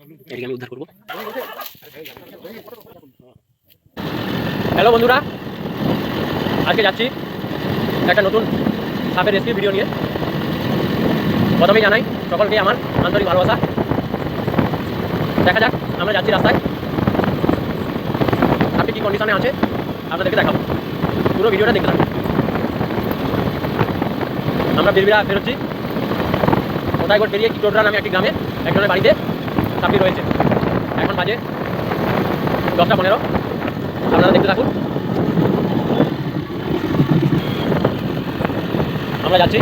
এটিকে আমি উদ্ধার করব। হ্যালো বন্ধুরা, আজকে যাচ্ছি একটা নতুন সাপের রেসিপি ভিডিও নিয়ে। প্রথমেই জানাই সকলকে আমার আন্তরিক ভালোবাসা। দেখা যাক, আমরা যাচ্ছি রাস্তায়। আপনি কী কন্ডিশনে আছে, আপনাদেরকে দেখাবো। পুরো ভিডিওটা দেখতে আমরা বেরবিরা বেরোচ্ছি। কোথায় করে বেরিয়ে কিটোডরা নামে একটি গ্রামে, একজনের বাড়িতে। সাপটি রয়েছে। এখন বাজে দশটা পনেরো। আপনারা দেখতে থাকুন। আমরা যাচ্ছি।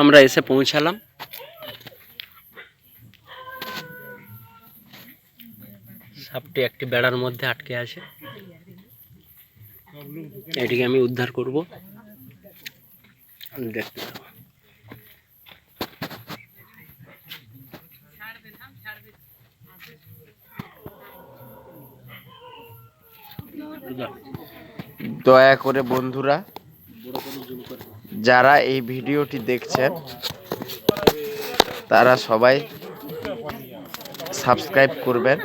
আমরা এসে পৌঁছালাম। সাপটি একটি বেড়ার মধ্যে আটকে আছে। এটিকে আমি উদ্ধার করব। দেখতে থাকো। দয়া করে বন্ধুরা, যারা এই ভিডিওটি দেখছেন, তারা সবাই সাবস্ক্রাইব করবেন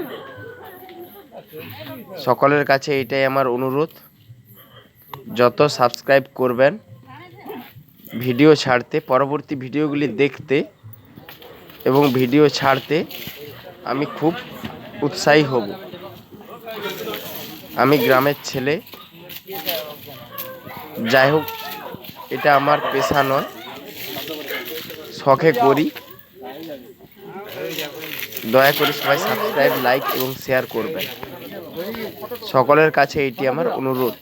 সকলের কাছে এটাই আমার অনুরোধ, যত সাবস্ক্রাইব করবেন ভিডিও ছাড়তে, পরবর্তী ভিডিওগুলি দেখতে এবং ভিডিও ছাড়তে আমি খুব উৎসাহী হব। আমি গ্রামের ছেলে। যাই হোক, এটা আমার পেশা নয়। শখে করি। দয়া করে সবাই সাবস্ক্রাইব লাইক এবং শেয়ার করবেন। সকলের কাছে এটি আমার অনুরোধ।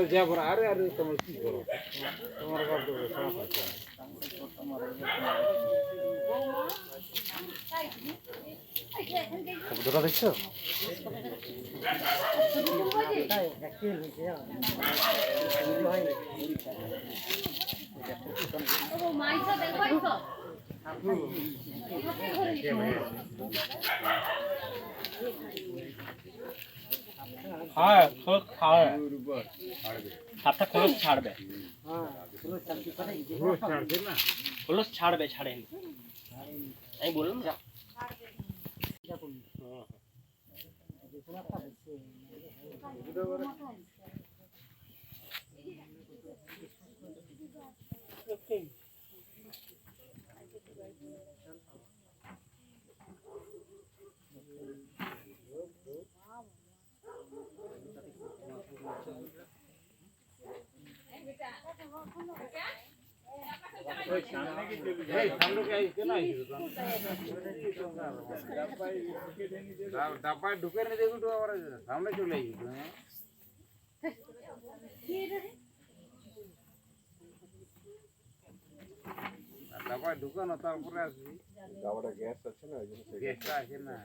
আরে যাব আরে আরে তোমার কি করো তোমার বাপ সমস্যা আছে। দেখছ? হ্যাঁ খোলস ছাড়বে সাপটা ছাড়বে। খোলস ছাড়বে ছাড়েনি। আমি বললাম যা। ডাব্বায় ঢুকে নিয়ে দেখুন আবার সামনে চলে গেছে ডাব্বায় ঢুকানো তারপরে আসবি গ্যাসটা আছে না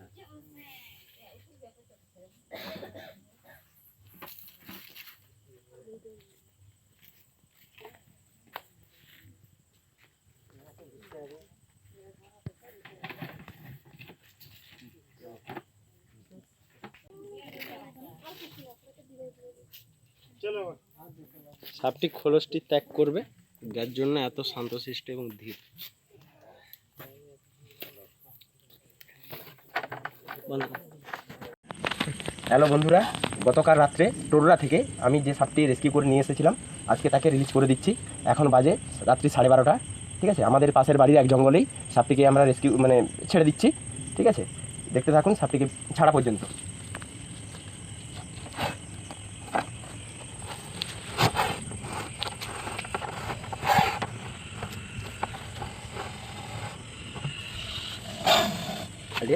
সাপটি খোলসটি ত্যাগ করবে। যার জন্য এত শান্তশিষ্ট এবং ধীর। হ্যালো বন্ধুরা, গতকাল রাত্রে টোররা থেকে আমি যে সাপটি রেস্কিউ করে নিয়ে এসেছিলাম, আজকে তাকে রিলিজ করে দিচ্ছি। এখন বাজে রাত্রি সাড়ে বারোটা, ঠিক আছে? আমাদের পাশের বাড়ির এক জঙ্গলেই সাপটিকে আমরা রেস্কিউ মানে ছেড়ে দিচ্ছি, ঠিক আছে? দেখতে থাকুন সাপটিকে ছাড়া পর্যন্ত। আরে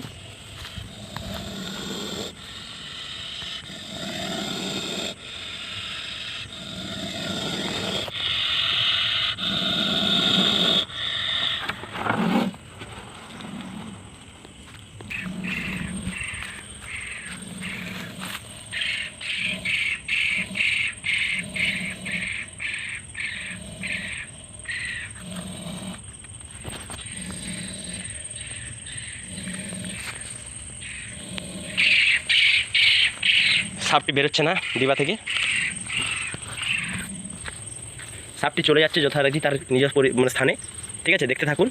সাপটি বেরোচ্ছে না দিবা থেকে। সাপটি চলে যাচ্ছে যথারীতি তার নিজ পরি- মানে স্থানে। ঠিক আছে, দেখতে থাকুন।